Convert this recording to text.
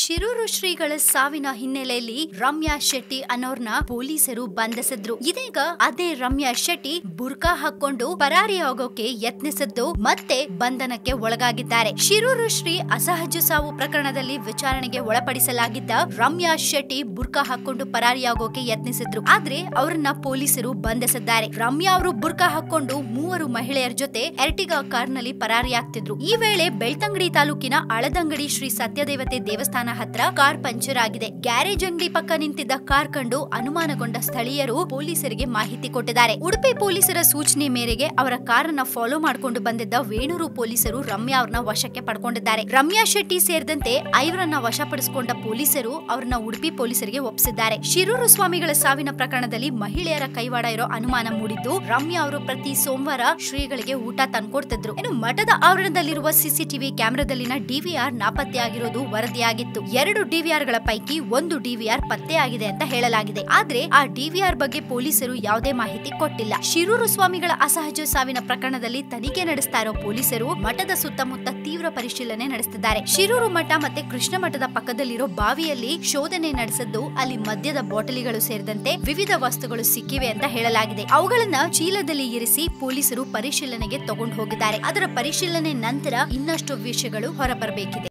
ಶಿರೂರು ಶ್ರೀಗಳ ಸಾವಿನ ಹಿನ್ನೆಲೆಯಲ್ಲಿ ರಮ್ಯಾ ಶೆಟ್ಟಿ ಅನ್ನೋರ್ನ ಪೊಲೀಸರು ಬಂಧಿಸಿದ್ರು. ಇದೀಗ ಅದೇ ರಮ್ಯಾ ಶೆಟ್ಟಿ ಬುರ್ಕಾ ಹಾಕೊಂಡು ಪರಾರಿಯಾಗೋಕೆ ಯತ್ನಿಸಿದ್ದು ಮತ್ತೆ ಬಂಧನಕ್ಕೆ ಒಳಗಾಗಿದ್ದಾರೆ. ಶಿರೂರು ಶ್ರೀ ಅಸಹಜ ಸಾವು ಪ್ರಕರಣದಲ್ಲಿ ವಿಚಾರಣೆಗೆ ಒಳಪಡಿಸಲಾಗಿದ್ದ ರಮ್ಯಾ ಶೆಟ್ಟಿ ಬುರ್ಕಾ ಹಾಕೊಂಡು ಪರಾರಿಯಾಗೋಕೆ ಯತ್ನಿಸಿದ್ರು. ಆದ್ರೆ ಅವರನ್ನ ಪೊಲೀಸರು ಬಂಧಿಸಿದ್ದಾರೆ. ರಮ್ಯಾ ಅವರು ಬುರ್ಕಾ ಹಾಕೊಂಡು ಮೂವರು ಮಹಿಳೆಯರ ಜೊತೆ ಎರ್ಟಿಗಾ ಕಾರ್ನಲ್ಲಿ ಪರಾರಿಯಾಗ್ತಿದ್ರು. ಈ ವೇಳೆ ಬೆಳ್ತಂಗಡಿ ತಾಲೂಕಿನ ಅಳದಂಗಡಿ ಶ್ರೀ ಸತ್ಯದೇವತೆ ದೇವಸ್ಥಾನ ಹತ್ರ ಕಾರ್ ಪಂಚರ್ ಆಗಿದೆ. ಗ್ಯಾರೇಜ್ ಅಂಗಡಿ ಪಕ್ಕ ನಿಂತಿದ್ದ ಕಾರ್ ಕಂಡು ಅನುಮಾನಗೊಂಡ ಸ್ಥಳೀಯರು ಪೊಲೀಸರಿಗೆ ಮಾಹಿತಿ ಕೊಟ್ಟಿದ್ದಾರೆ. ಉಡುಪಿ ಪೊಲೀಸರ ಸೂಚನೆ ಮೇರೆಗೆ ಅವರ ಕಾರನ್ನ ಫಾಲೋ ಮಾಡಿಕೊಂಡು ಬಂದಿದ್ದ ವೇಣೂರು ಪೊಲೀಸರು ರಮ್ಯಾ ಅವ್ರನ್ನ ವಶಕ್ಕೆ ಪಡ್ಕೊಂಡಿದ್ದಾರೆ. ರಮ್ಯಾ ಶೆಟ್ಟಿ ಸೇರಿದಂತೆ ಐವರನ್ನ ವಶಪಡಿಸಿಕೊಂಡ ಪೊಲೀಸರು ಅವ್ರನ್ನ ಉಡುಪಿ ಪೊಲೀಸರಿಗೆ ಒಪ್ಪಿಸಿದ್ದಾರೆ. ಶಿರೂರು ಸ್ವಾಮಿಗಳ ಸಾವಿನ ಪ್ರಕರಣದಲ್ಲಿ ಮಹಿಳೆಯರ ಕೈವಾಡ ಇರೋ ಅನುಮಾನ ಮೂಡಿದ್ದು ರಮ್ಯಾ ಅವರು ಪ್ರತಿ ಸೋಮವಾರ ಶ್ರೀಗಳಿಗೆ ಊಟ ತಂದ್ಕೊಡ್ತಿದ್ರು. ಇನ್ನು ಮಠದ ಆವರಣದಲ್ಲಿರುವ ಸಿಸಿಟಿವಿ ಕ್ಯಾಮೆರಾದಲ್ಲಿನ ಡಿವಿಆರ್ ನಾಪತ್ತೆಯಾಗಿರೋದು ವರದಿಯಾಗಿತ್ತು. ಎರಡು ಡಿವಿಆರ್ಗಳ ಪೈಕಿ ಒಂದು ಡಿವಿಆರ್ ಪತ್ತೆಯಾಗಿದೆ ಅಂತ ಹೇಳಲಾಗಿದೆ. ಆದ್ರೆ ಆ ಡಿವಿಆರ್ ಬಗ್ಗೆ ಪೊಲೀಸರು ಯಾವುದೇ ಮಾಹಿತಿ ಕೊಟ್ಟಿಲ್ಲ. ಶಿರೂರು ಸ್ವಾಮಿಗಳ ಅಸಹಜ ಸಾವಿನ ಪ್ರಕರಣದಲ್ಲಿ ತನಿಖೆ ನಡೆಸ್ತಾ ಇರೋ ಪೊಲೀಸರು ಮಠದ ಸುತ್ತಮುತ್ತ ತೀವ್ರ ಪರಿಶೀಲನೆ ನಡೆಸುತ್ತಿದ್ದಾರೆ ಶಿರೂರು ಮಠ ಮತ್ತೆ ಕೃಷ್ಣ ಮಠದ ಪಕ್ಕದಲ್ಲಿರೋ ಬಾವಿಯಲ್ಲಿ ಶೋಧನೆ ನಡೆಸಿದ್ದು ಅಲ್ಲಿ ಮದ್ಯದ ಬಾಟಲಿಗಳು ಸೇರಿದಂತೆ ವಿವಿಧ ವಸ್ತುಗಳು ಸಿಕ್ಕಿವೆ ಅಂತ ಹೇಳಲಾಗಿದೆ. ಅವುಗಳನ್ನ ಚೀಲದಲ್ಲಿ ಇರಿಸಿ ಪೊಲೀಸರು ಪರಿಶೀಲನೆಗೆ ತಗೊಂಡು ಹೋಗಿದ್ದಾರೆ. ಅದರ ಪರಿಶೀಲನೆ ನಂತರ ಇನ್ನಷ್ಟು ವಿಷಯಗಳು ಹೊರಬರಬೇಕಿದೆ.